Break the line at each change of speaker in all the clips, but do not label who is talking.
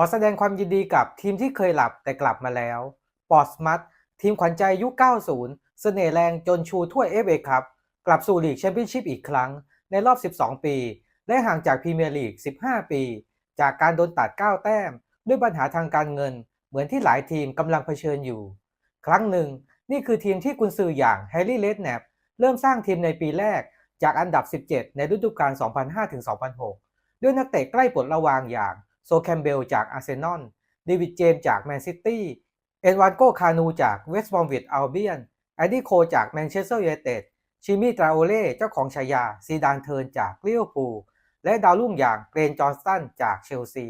ขอแสดงความยินดีกับทีมที่เคยหลับแต่กลับมาแล้วปอร์สมัตทีมขวัญใจยุค 90 เสน่ห์แรงจนชูถ้วยเอฟเอคัพกลับสู่ลีกแชมเปี้ยนชิพอีกครั้ง ในรอบ 12 ปี และห่างจากพรีเมียร์ลีก 15 ปี จากการโดนตัด 9 แต้ม ด้วยปัญหาทางการเงิน เหมือนที่หลายทีมกำลังเผชิญอยู่ ครั้งหนึ่ง นี่คือทีมที่กุนซืออย่างแฮร์รี่เลดแนปเริ่มสร้างทีมในปีแรกจากอันดับ 17 ในฤดูกาล 2005-2006 ด้วยนักเตะใกล้ปลดระวางอย่าง โซแคมเบลจากอาร์เซนอลเดวิดเจมจากแมนซิตี้เอ็นวานโกคานูจากเวสต์บอมวิดอัลเบียนแอดดี้โคจากแมนเชสเตอร์ยูไนเต็ดชิมี่ตราโอเล่เจ้าของฉายาซีดานเทิร์นจากลิเวอร์พูลและดาวรุ่งอย่างเกรนจอห์นสตันจากเชลซี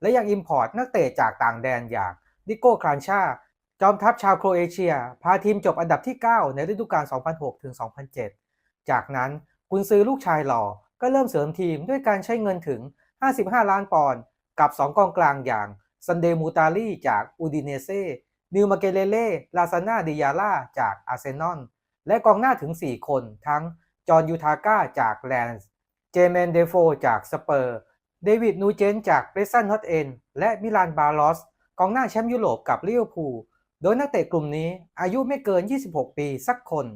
และยังอิมพอร์ตนักเตะจากต่างแดนอย่างดิโก้ครานชาจอมทัพชาวโครเอเชีย พาทีมจบอันดับที่ 9 ในฤดูกาล 2006-2007 จากนั้นกุนซือลูกชายหล่อก็เริ่มเสริมทีมด้วยการใช้เงินถึง 55 ล้านปอนด์ กับ 2 กองกลางอย่างซันเดมูตาลีจากอูดิเนเซ่นิวมาเกเลเล่ลาซาน่าดิยาล่าจากอาร์เซนอลและกองหน้าถึง 4 คนทั้งจอห์นยูทาก้าจากแลนส์เจเมนเดโฟจากสเปอร์ เดวิดนูเจนจากเรซันฮอตเอนและมิลานบาลอส กองหน้าแชมป์ยุโรปกับลิเวอร์พูลโดยนักเตะกลุ่มนี้อายุไม่เกิน 26 ปีสักคน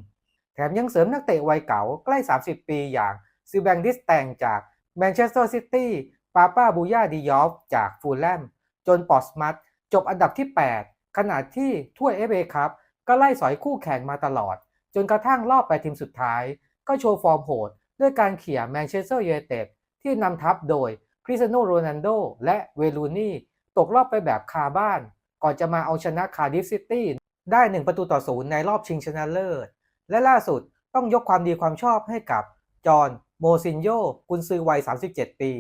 แถมยังเสริมนักเตะวัยเก่าใกล้ 30 ปีอย่างซิแบงดิสแตงจากแมนเชสเตอร์ซิตี้ ปาป้าบูย่าดิยอฟจากฟูลแลม จนปอร์สมัตจบอันดับที่ 8 ขณะที่ถ้วยเอฟเอคัพก็ไล่สอยคู่แข่งมาตลอด จนกระทั่งรอบไปทีมสุดท้าย ก็โชว์ฟอร์มโหด ด้วยการเขี่ยแมนเชสเตอร์ยูไนเต็ดที่นำทัพโดยคริสเตียโนโรนัลโดและเวลูนี่ตกรอบไปแบบคาบ้าน ก่อนจะมาเอาชนะคาร์ดิฟซิตี้ได้ 1 ประตูต่อศูนย์ในรอบชิงชนะเลิศ และล่าสุดต้องยกความดีความชอบให้กับ จอห์นโมซินโยกุนซือวัย 37 ปี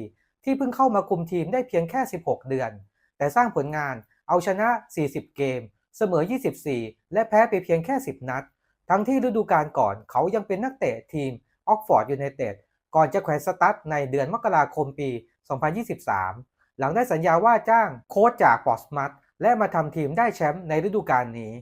ที่เพิ่งเข้ามาคุมทีมได้เพียงแค่ 16 เดือน แต่สร้างผลงานเอาชนะ 40 เกม เสมอ 24 และแพ้ไปเพียงแค่ 10 นัด ทั้งที่ฤดูกาลก่อนเขายังเป็นนักเตะทีมออกฟอร์ดยูไนเต็ดก่อนจะแขวนสตั๊ดในเดือนมกราคมปี 2023 หลังได้สัญญาว่าจ้างโค้ชจากปอสมัตและมาทำทีมได้แชมป์ในฤดูกาลนี้